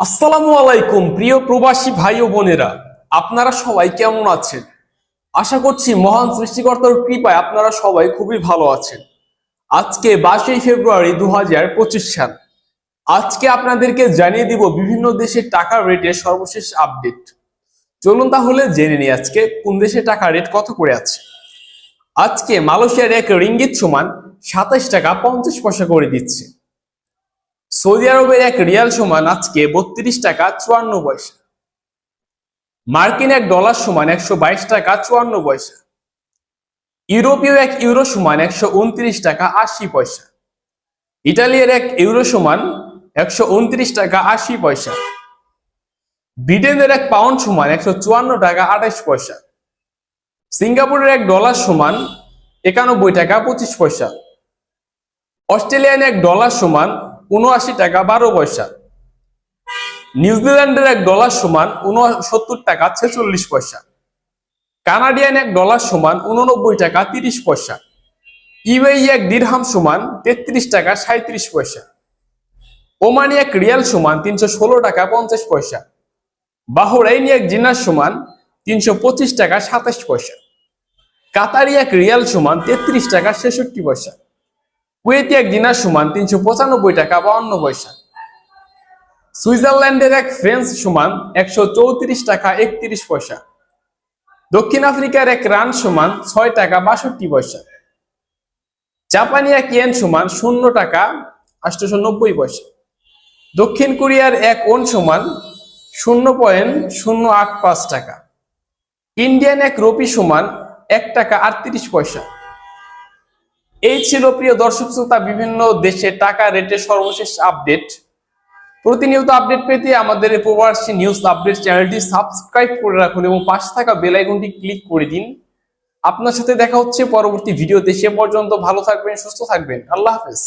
আসসালামু আলাইকুম, প্রিয় প্রবাসী ভাই ও বোনেরা। আপনারা সবাই কেমন আছেন? আশা করছি মহান সৃষ্টিকর্তার কৃপায় আপনারা সবাই খুবই ভালো আছেন। আজকে বাইশে ফেব্রুয়ারি দু হাজার পঁচিশ সাল। আজকে আপনাদেরকে জানিয়ে দিব বিভিন্ন দেশের টাকার রেটের সর্বশেষ আপডেট। চলুন তাহলে জেনে নিই আজকে কোন দেশে টাকা রেট কত করে আছে। আজকে মালয়েশিয়ার এক রিঙ্গিত সমান সাতাশ টাকা পঞ্চাশ পয়সা করে দিচ্ছে। সৌদি আরবের এক রিয়াল সমান আজকে বত্রিশ টাকা চুয়ান্ন পয়সা। মার্কিন এক ডলার সমান একশো বাইশ টাকা চুয়ান্ন পয়সা। ইউরোপীয় এক ইউরো সমান একশো উনত্রিশ টাকা আশি পয়সা। ইটালিয়ার এক ইউরো সমান একশো উনত্রিশ টাকা আশি পয়সা। ব্রিটেনের এক পাউন্ড সমান একশো চুয়ান্ন টাকা আঠাশ পয়সা। সিঙ্গাপুরের এক ডলার সমান একানব্বই টাকা পঁচিশ পয়সা। অস্ট্রেলিয়ান এক ডলার সমান উনআশি টাকা বারো পয়সা। নিউজিল্যান্ডের এক ডলার সমান উনসত্তর টাকা ছেচল্লিশ পয়সা। কানাডিয়ান এক ডলার সমান উননব্বই টাকা তিরিশ পয়সা। ইউএই এক দিরহাম সমান তেত্রিশ টাকা সাঁত্রিশ পয়সা। ওমানি এক রিয়াল সমান তিনশো ষোলো টাকা পঞ্চাশ পয়সা। বাহরাইনি এক জিনার সমান তিনশো পঁচিশ টাকা সাতাশ পয়সা। কাতারি এক রিয়াল সমান তেত্রিশ টাকা ছেষট্টি পয়সা। কুয়েতি এক দিনার সমান তিনশো পঁচানব্বই টাকা বাউন্ন পয়সা। সুইজারল্যান্ডের এক ফ্রেন্স সমান একশো চৌত্রিশ টাকা একত্রিশ পয়সা। দক্ষিণ আফ্রিকার এক রান সমান ছয় টাকা বাষট্টি পয়সা। জাপানি এক ইয়েন সমান শূন্য টাকা আটশোশো নব্বই পয়সা। দক্ষিণ কোরিয়ার এক ওন সমান শূন্য পয়েন্ট শূন্য আট পাঁচ টাকা। ইন্ডিয়ান এক রুপি সমান এক টাকা আটত্রিশ পয়সা। এই ছিল প্রিয় দর্শক শ্রোতা, বিভিন্ন দেশে টাকা রেটের সর্বশেষ আপডেট। প্রতিনিয়ত আপডেট পেতে আমাদের প্রবাসী নিউজ আপডেট চ্যানেলটি সাবস্ক্রাইব করে রাখুন এবং পাশে থাকা বেল আইকনটি ক্লিক করে দিন। আপনার সাথে দেখা হচ্ছে পরবর্তী ভিডিওতে সে পর্যন্ত ভালো থাকবেন, সুস্থ থাকবেন। আল্লাহ হাফেজ।